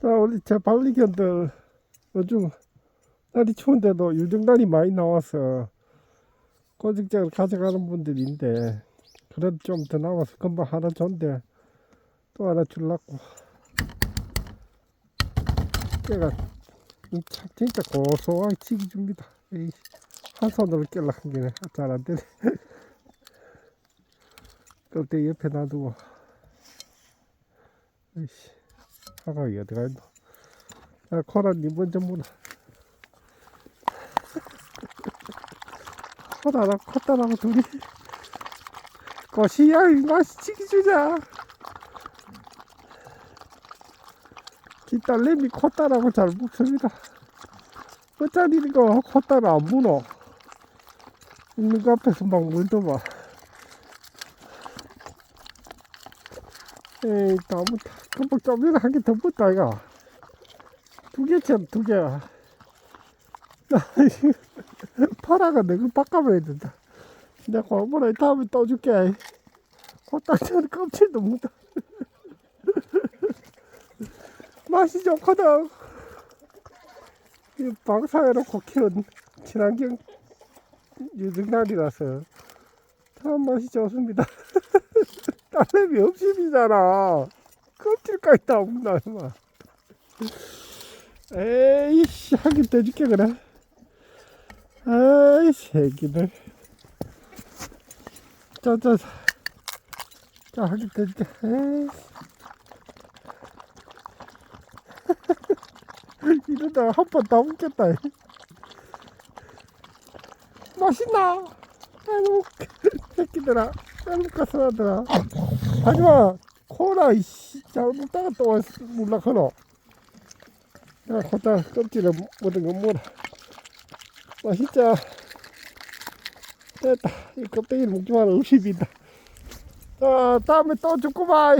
자, 우리 제 발리견들 요즘 날이 추운데도 유정란이 많이 나와서 꼬직장을 가져가는 분들인데 그래도 좀 더 남아서 금방 하나 줬는데 또 하나 줄라고. 깨가 참 진짜 고소하게 치기 줍니다. 한 손으로 깰라 한 게네 잘 안 되네. 껍데기 옆에 놔두고. 에이씨 사각이 어디 가있노 야 코라님 먼저 문어 코다랑 코다랑 둘이. 거시야 맛이 치기 주자. 기딸내미 콧다라고 잘 먹습니다. 어쩌니 이거 콧다를 안 무너 있는 거 앞에서 막 물더만 에이 너무 좀이나 한개 더 붙다 이거. 두 개쯤 두 개야 파라가 내가 바꿔봐야 된다. 내가 뭐라 다음에 또 줄게. 콧다리는 껍질도 묻다. 맛이 좋거든. 이 방사해놓고 키운 친환경 유등날이라서 참 맛이 좋습니다 딸내미 없습니잖아. 껍질까지 다 먹나 마. 에이씨 하긴 떼줄게 그래. 아이 새끼들. 자자 자. 하긴 떼줄게. 에이 이러다 한 번 다 먹겠다 맛있나? 아이고 새끼들아 잘못가서 하더라. 하지마. 코라 이씨 잘 먹다가 또 왔- 물락하노 야 코다 껍질에 묻은 거 뭐라. 맛있자. 됐다. 이 껍데기를 먹지 마라. 의심이다. 자 다음에 또 죽고 봐